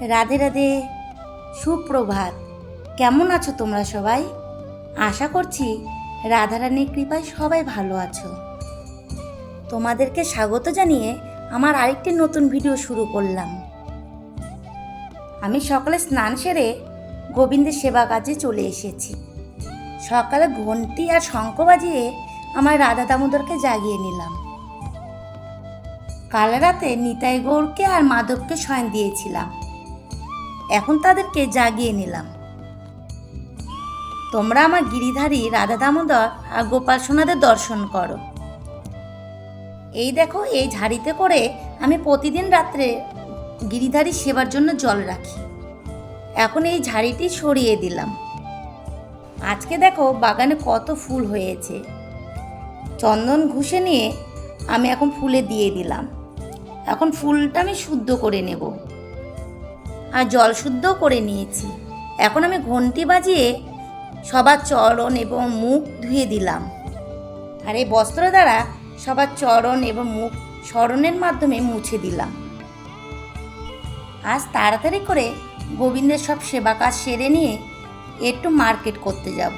রাধে রাধে। সুপ্রভাত। কেমন আছো তোমরা সবাই? আশা করছি রাধারানীর কৃপায় সবাই ভালো আছো। তোমাদেরকে স্বাগত জানিয়ে আমার আরেকটি নতুন ভিডিও শুরু করলাম। আমি সকালে স্নান সেরে গোবিন্দের সেবা কাজে চলে এসেছি। সকালে ঘন্টি আর শঙ্খ বাজিয়ে আমার রাধা দামোদরকে জাগিয়ে নিলাম। কাল রাতে নিতাই গৌরকে আর মাধবকে শয়ন দিয়েছিলাম। এখন তাদেরকে জাগিয়ে নিলাম। তোমরা আমার গিরিধারী রাধা দামোদর আর গোপাল সোনাদের দর্শন করো। এই দেখো, এই ঝাড়িতে করে আমি প্রতিদিন রাত্রে গিরিধারী সেবার জন্য জল রাখি। এখন এই ঝাড়িটি সরিয়ে দিলাম। আজকে দেখো, বাগানে কত ফুল হয়েছে। চন্দন ঘুষে নিয়ে আমি এখন ফুলে দিয়ে দিলাম। এখন ফুলটা আমি শুদ্ধ করে নেব। আর জল শুদ্ধ করে নিয়েছি। এখন আমি ঘন্টি বাজিয়ে সবার চরণ এবং মুখ ধুয়ে দিলাম। আর এই বস্ত্র দ্বারা সবার চরণ এবং মুখ স্মরণের মাধ্যমে মুছে দিলাম। আজ তাড়াতাড়ি করে গোবিন্দের সব সেবা কাজ সেরে নিয়ে একটু মার্কেট করতে যাব।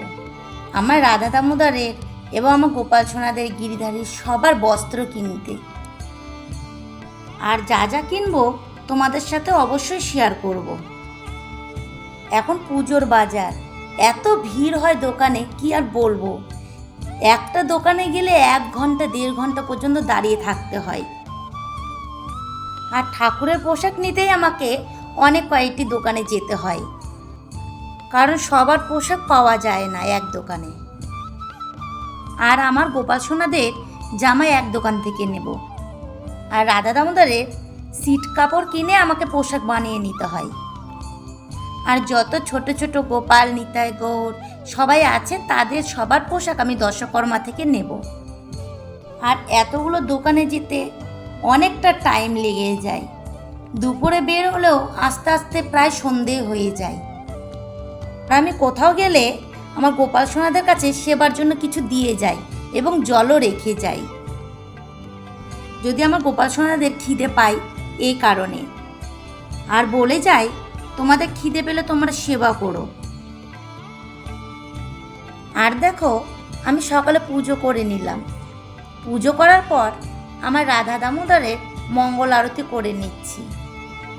আমার রাধা দামোদরের এবং আমার গোপাল সোনাদের গিরিধারীর সবার বস্ত্র কিনতে। আর যা যা কিনবো তোমাদের সাথে অবশ্যই শেয়ার করব। এখন পুজোর বাজার। এত ভিড় হয় দোকানে, কি আর বলব? একটা দোকানে গেলে এক ঘণ্টা, দেড় ঘণ্টা পর্যন্ত দাঁড়িয়ে থাকতে হয়। আর ঠাকুরের পোশাক নিতেই আমাকে অনেক কয়েকটি দোকানে যেতে হয়। কারণ সবার পোশাক পাওয়া যায় না এক দোকানে। আর আমার গোপাল সোনাদের জামাই এক দোকান থেকে নেব। আর রাধা দামোদরের সিট কাপড় কিনে আমাকে পোশাক বানিয়ে নিতে হয়। আর যত ছোট ছোট গোপাল, নিতাই গৌর সবাই আছে, তাদের সবার পোশাক আমি দশকর্মা থেকে নেব। আর এতগুলো দোকানে যেতে অনেকটা টাইম লেগে যায়। দুপুরে বের হলেও আস্তে আস্তে প্রায় সন্ধে হয়ে যায়। আর আমি কোথাও গেলে আমার গোপাল সোনাদের কাছে সেবার জন্য কিছু দিয়ে যাই এবং জলও রেখে যাই। যদি আমার গোপাল সোনাদের খিদে পাই এই কারণে। আর বলে যায়, তোমাদের খিদে পেলে তোমরা সেবা করো। আর দেখো, আমি সকালে পুজো করে নিলাম। পুজো করার পর আমার রাধা দামোদরের মঙ্গল আরতি করে নিচ্ছি।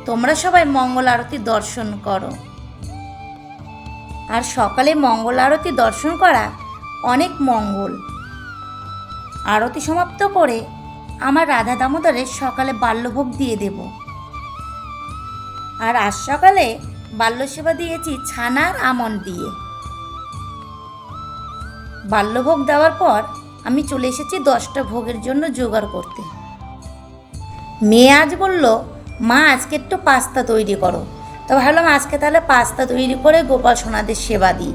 তোমরা সবাই মঙ্গল আরতি দর্শন করো। আর সকালে মঙ্গল আরতি দর্শন করা অনেক মঙ্গল। আরতি সমাপ্ত করে আমার রাধা দামোদরের সকালে বাল্যভোগ দিয়ে দেব। আর আজ সকালে বাল্যসেবা দিয়েছি ছানার আমন দিয়ে। বাল্যভোগ দেওয়ার পর আমি চলে এসেছি দশটা ভোগের জন্য জোগাড় করতে। মেয়ে আজ বলল, মা, আজকে একটু পাস্তা তৈরি করো। তো ভাবলাম, আজকে তাহলে পাস্তা তৈরি করে গোপাল সোনাদের সেবা দিই।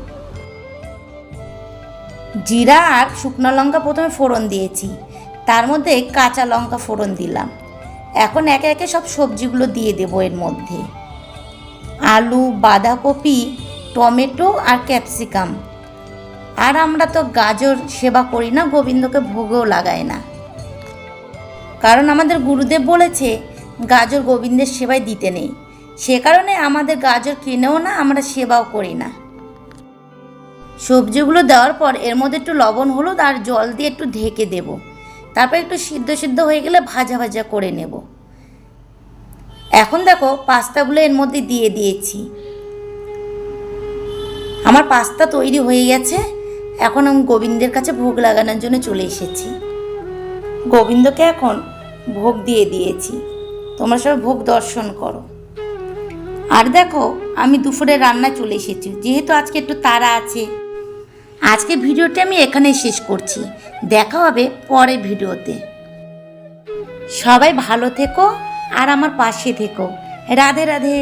জিরা আর শুকনো লঙ্কা প্রথমে ফোড়ন দিয়েছি। তার মধ্যে কাঁচা লঙ্কা ফোড়ন দিলাম। এখন একে একে সব সবজিগুলো দিয়ে দেবো এর মধ্যে। আলু, বাঁধাকপি, টমেটো আর ক্যাপসিকাম। আর আমরা তো গাজর সেবা করি না, গোবিন্দকে ভোগও লাগাই না। কারণ আমাদের গুরুদেব বলেছে, গাজর গোবিন্দের সেবায় দিতে নেই। সে কারণে আমাদের গাজর কিনেও না, আমরা সেবাও করি না। সবজিগুলো দেওয়ার পর এর মধ্যে একটু লবণ, হলুদ আর জল দিয়ে একটু ঢেকে দেব। তারপর একটু সিদ্ধ সিদ্ধ হয়ে গেলে ভাজা ভাজা করে নেব। এখন দেখো পাস্তাগুলো এর মধ্যে দিয়ে দিয়েছি। আমার পাস্তা তৈরি হয়ে গেছে। এখন আমি গোবিন্দের কাছে ভোগ লাগানোর জন্য চলে এসেছি। গোবিন্দকে এখন ভোগ দিয়ে দিয়েছি। তোমরা সবাই ভোগ দর্শন করো। আর দেখো, আমি দুপুরে রান্না চলে এসেছি। যেহেতু আজকে একটু তারা আছে আজকে ভিডিওটি আমি এখানেই শেষ করছি। দেখা হবে পরের ভিডিওতে। সবাই ভালো থেকো আর আমার পাশে থেকো। রাধে রাধে।